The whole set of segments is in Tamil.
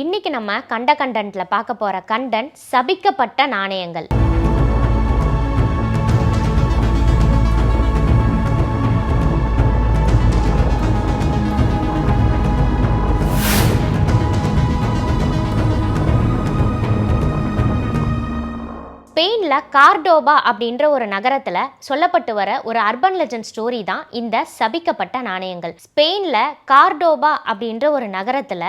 இன்னைக்கு நம்ம கண்ட கண்டென்ட்டில் பார்க்க போற கண்டென்ட் சபிக்கப்பட்ட நாணயங்கள். ஸ்பெயினில் கார்டோபா அப்படின்ற ஒரு நகரத்தில் சொல்லப்பட்டு வர ஒரு அர்பன் லெஜண்ட் ஸ்டோரி தான் இந்த சபிக்கப்பட்ட நாணயங்கள். ஸ்பெயினில் கார்டோபா அப்படின்ற ஒரு நகரத்தில்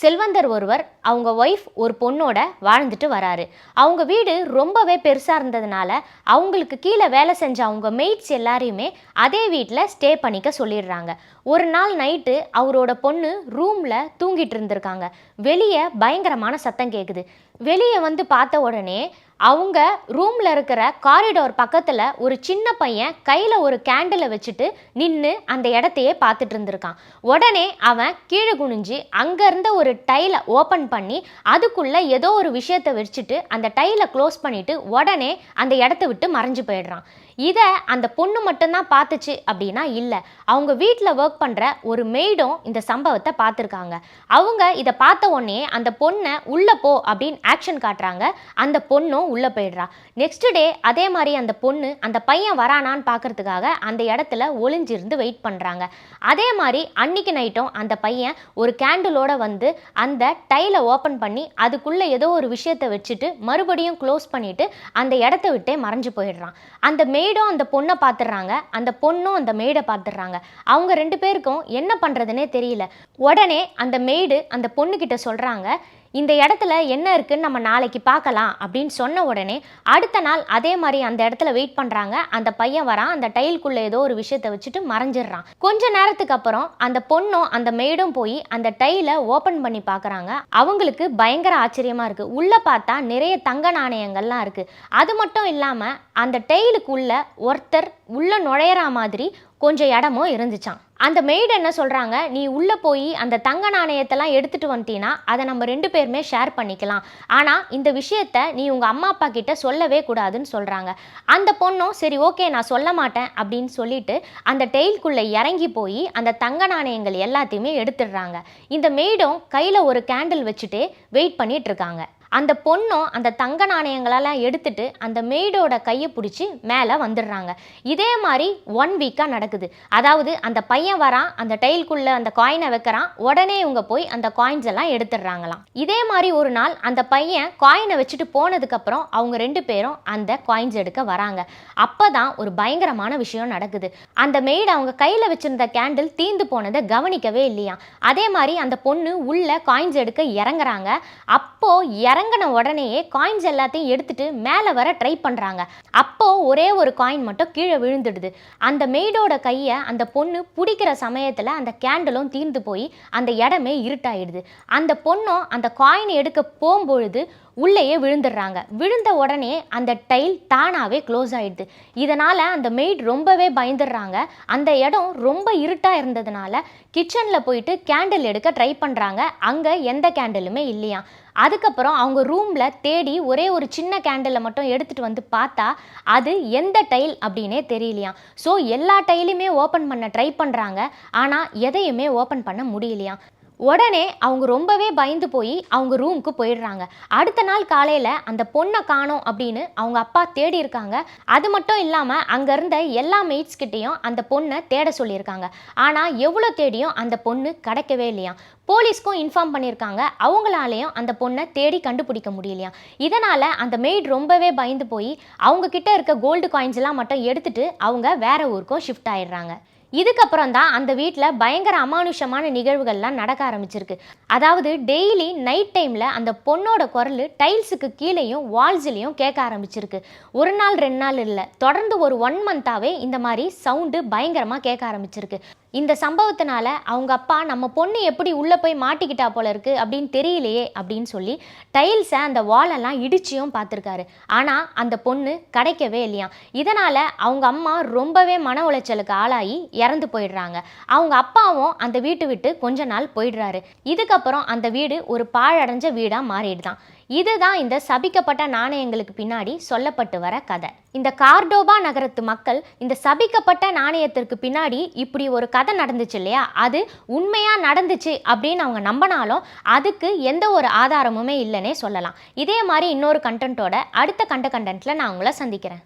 செல்வந்தர் ஒருவர் அவங்க ஒய்ஃப் ஒரு பொண்ணோட வாழ்ந்துட்டு வராரு. அவங்க வீடு ரொம்பவே பெருசாக இருந்ததுனால அவங்களுக்கு கீழே வேலை செஞ்ச அவங்க மெய்ட்ஸ் எல்லாரையுமே அதே வீட்டில் ஸ்டே பண்ணிக்க சொல்லிடுறாங்க. ஒரு நாள் நைட்டு அவரோட பொண்ணு ரூமில் தூங்கிட்டு இருந்திருக்காங்க. வெளியே பயங்கரமான சத்தம் கேட்குது வெளியே வந்து பார்த்த உடனே அவங்க ரூமில் இருக்கிற காரிடோர் பக்கத்தில் ஒரு சின்ன பையன் கையில் ஒரு கேண்டிலை வச்சுட்டு நின்று அந்த இடத்தையே பார்த்துட்டு இருந்திருக்கான். உடனே அவன் கீழே குனிஞ்சு அங்கே இருந்த ஒரு டைலை ஓப்பன் பண்ணி அதுக்குள்ளே ஏதோ ஒரு விஷயத்தை வச்சுட்டு அந்த டைலை க்ளோஸ் பண்ணிவிட்டு உடனே அந்த இடத்த விட்டு மறைஞ்சு போயிடுறான். இதை அந்த பொண்ணு மட்டும்தான் பார்த்துச்சு அப்படின்னா இல்லை. அவங்க வீட்டில் ஒர்க் பண்ணுற ஒரு மெய்டும் இந்த சம்பவத்தை பார்த்துருக்காங்க. அவங்க இதை பார்த்த உடனே அந்த பொண்ணை உள்ளே போ அப்படின்னு ஆக்ஷன் காட்டுறாங்க. அந்த பொண்ணும் உள்ளே போயிடுறா. நெக்ஸ்ட் டே அதே மாதிரி அந்த பொண்ணு அந்த பையன் வரானான்னு பார்க்கறதுக்காக அந்த இடத்துல ஒளிஞ்சிருந்து வெயிட் பண்ணுறாங்க அதே மாதிரி அன்னைக்கு நைட்டும் அந்த பையன் ஒரு கேண்டிலோட வந்து அந்த டைலை ஓப்பன் பண்ணி அதுக்குள்ளே ஏதோ ஒரு விஷயத்தை வச்சுட்டு மறுபடியும் க்ளோஸ் பண்ணிட்டு அந்த இடத்த விட்டே மறைஞ்சு போயிடுறான். அந்த மெய்டும் அந்த பொண்ணை பார்த்துடுறாங்க அந்த பொண்ணும் அந்த மெய்டை பார்த்துடுறாங்க அவங்க ரெண்டு பேருக்கும் என்ன பண்ணுறதுனே தெரியல. உடனே அந்த மெய்டு அந்த பொண்ணுக்கிட்ட சொல்கிறாங்க இந்த இடத்துல என்ன இருக்குன்னு நம்ம நாளைக்கு பார்க்கலாம் அப்படின்னு சொன்ன உடனே அடுத்த நாள் அதே மாதிரி அந்த இடத்துல வெயிட் பண்ணுறாங்க அந்த பையன் வரான். அந்த டைலுக்குள்ளே ஏதோ ஒரு விஷயத்தை வச்சுட்டு மறைஞ்சிடுறான். கொஞ்ச நேரத்துக்கு அப்புறம் அந்த பொண்ணும் அந்த மெய்டும் போய் அந்த டைலை ஓப்பன் பண்ணி பார்க்குறாங்க. அவங்களுக்கு பயங்கர ஆச்சரியமாக இருக்குது உள்ளே பார்த்தா நிறைய தங்க நாணயங்கள்லாம் இருக்குது அது மட்டும் இல்லாமல் அந்த டெய்லுக்குள்ள ஒருத்தர் உள்ளே நுழையிற மாதிரி கொஞ்சம் இடமும் இருந்துச்சான் அந்த மெய்டு என்ன சொல்கிறாங்க நீ உள்ளே போய் அந்த தங்க நாணயத்தெல்லாம் எடுத்துகிட்டு வந்துட்டீங்கன்னா அதை நம்ம ரெண்டு பேருமே ஷேர் பண்ணிக்கலாம். ஆனால் இந்த விஷயத்த நீ உங்கள் அம்மா அப்பா கிட்ட சொல்லவே கூடாதுன்னு சொல்கிறாங்க அந்த பொண்ணும் சரி ஓகே நான் சொல்ல மாட்டேன் அப்படின்னு சொல்லிட்டு அந்த டெய்ல்குள்ளே இறங்கி போய் அந்த தங்க நாணயங்கள் எல்லாத்தையுமே எடுத்துடுறாங்க. இந்த மெய்டும் கையில் ஒரு கேண்டில் வச்சுட்டு வெயிட் பண்ணிகிட்ருக்காங்க இருக்காங்க. அந்த பொண்ணும் அந்த தங்க நாணயங்களெல்லாம் எடுத்துட்டு அந்த மெய்டோட கையை பிடிச்சி மேலே வந்துடுறாங்க. இதே மாதிரி ஒன் வீக்காக நடக்குது. அதாவது அந்த பையன் வரான் அந்த டைல்குள்ளே அந்த காயினை வைக்கிறான் உடனே இவங்க போய் அந்த காயின்ஸ் எல்லாம் எடுத்துடுறாங்களாம். இதே மாதிரி ஒரு நாள் அந்த பையன் காயினை வச்சுட்டு போனதுக்கப்புறம் அவங்க ரெண்டு பேரும் அந்த காயின்ஸ் எடுக்க வராங்க. அப்போ தான் ஒரு பயங்கரமான விஷயம் நடக்குது. அந்த மெய்டு அவங்க கையில் வச்சுருந்த கேண்டில் தீந்து போனதை கவனிக்கவே இல்லையா அதே மாதிரி அந்த பொண்ணு உள்ள காயின்ஸ் எடுக்க இறங்குறாங்க. அப்போது இற இறங்கின உடனேயே காயின்ஸ் எல்லாத்தையும் எடுத்துட்டு மேலே வர ட்ரை பண்ணுறாங்க அப்போ ஒரே ஒரு காயின் மட்டும் கீழே விழுந்துடுது. அந்த மெய்டோட கையை அந்த பொண்ணு பிடிக்கிற சமயத்தில் அந்த கேண்டலும் தீர்ந்து போய் அந்த இடமே இருட்டாயிடுது. அந்த பொண்ணும் அந்த காயின் எடுக்க போகும்பொழுது உள்ளேயே விழுந்துடுறாங்க. விழுந்த உடனே அந்த டைல் தானாகவே க்ளோஸ் ஆகிடுது இதனால் அந்த மெய்ட் ரொம்பவே பயந்துடுறாங்க. அந்த இடம் ரொம்ப இருட்டாக இருந்ததுனால கிச்சனில் போயிட்டு கேண்டில் எடுக்க ட்ரை பண்ணுறாங்க அங்கே எந்த கேண்டிலுமே இல்லையா. அதுக்கப்புறம் அவங்க ரூமில் தேடி ஒரே ஒரு சின்ன கேண்டிலை மட்டும் எடுத்துகிட்டு வந்து பார்த்தா அது எந்த டைல் அப்படின்னே தெரியலையாம் ஸோ எல்லா டைலுமே ஓப்பன் பண்ண ட்ரை பண்ணுறாங்க ஆனால் எதையுமே ஓப்பன் பண்ண முடியலையாம் உடனே அவங்க ரொம்பவே பயந்து போய் அவங்க ரூமுக்கு போயிடுறாங்க. அடுத்த நாள் காலையில் அந்த பொண்ணை காணோம் அப்படின்னு அவங்க அப்பா தேடி இருக்காங்க. அது மட்டும் இல்லாமல் அங்கே இருந்த எல்லா மெய்ட்ஸ் கிட்டேயும் அந்த பொண்ணை தேட சொல்லியிருக்காங்க. ஆனால் எவ்வளோ தேடியும் அந்த பொண்ணு கிடைக்கவே இல்லையா போலீஸ்க்கும் இன்ஃபார்ம் பண்ணியிருக்காங்க அவங்களாலேயும் அந்த பொண்ணை தேடி கண்டுபிடிக்க முடியலையா? இதனால் அந்த மெய்ட் ரொம்பவே பயந்து போய் அவங்க கிட்ட இருக்க கோல்டு காயின்ஸ்லாம் மட்டும் எடுத்துட்டு அவங்க வேற ஊருக்கும் ஷிஃப்ட் ஆயிடுறாங்க. இதுக்கப்புறம் தான் அந்த வீட்டில் பயங்கர அமானுஷமான நிகழ்வுகள்லாம் நடக்க ஆரம்பிச்சிருக்கு. அதாவது டெய்லி நைட் டைமில் அந்த பொண்ணோட குரல் டைல்ஸுக்கு கீழேயும் வால்ஸ்லேயும் கேட்க ஆரம்பிச்சிருக்கு. ஒரு நாள் ரெண்டு நாள் இல்லை. தொடர்ந்து ஒரு ஒன் மந்த்தாகவே இந்த மாதிரி சவுண்டு பயங்கரமாக கேட்க ஆரம்பிச்சிருக்கு. இந்த சம்பவத்தினால அவங்க அப்பா நம்ம பொண்ணு எப்படி உள்ளே போய் மாட்டிக்கிட்டா போல இருக்கு அப்படின்னு தெரியலையே அப்படின்னு சொல்லி டைல்ஸை அந்த வாலெல்லாம் இடிச்சியும் பார்த்துருக்காரு. ஆனால் அந்த பொண்ணு கிடைக்கவே இல்லையா? இதனால் அவங்க அம்மா ரொம்பவே மன உளைச்சலுக்கு ஆளாகி இறந்து போயிடுறாங்க. அவங்க அப்பாவும் அந்த வீட்டை விட்டு கொஞ்ச நாள் போயிடுறாரு. இதுக்கப்புறம் அந்த வீடு ஒரு பாழடைஞ்ச வீடாக மாறிடுதான். இதுதான் இந்த சபிக்கப்பட்ட நாணயங்களுக்கு பின்னாடி சொல்லப்பட்டு வர கதை. இந்த கார்டோபா நகரத்து மக்கள் இந்த சபிக்கப்பட்ட நாணயத்திற்கு பின்னாடி இப்படி ஒரு கதை நடந்துச்சு இல்லையா? அது உண்மையா நடந்துச்சு அப்படின்னு அவங்க நம்பினாலும் அதுக்கு எந்த ஒரு ஆதாரமுமே இல்லைன்னே சொல்லலாம். இதே மாதிரி இன்னொரு கண்டென்ட்டோட அடுத்த கண்ட கண்டென்ட்ல நான் உங்களை சந்திக்கிறேன்.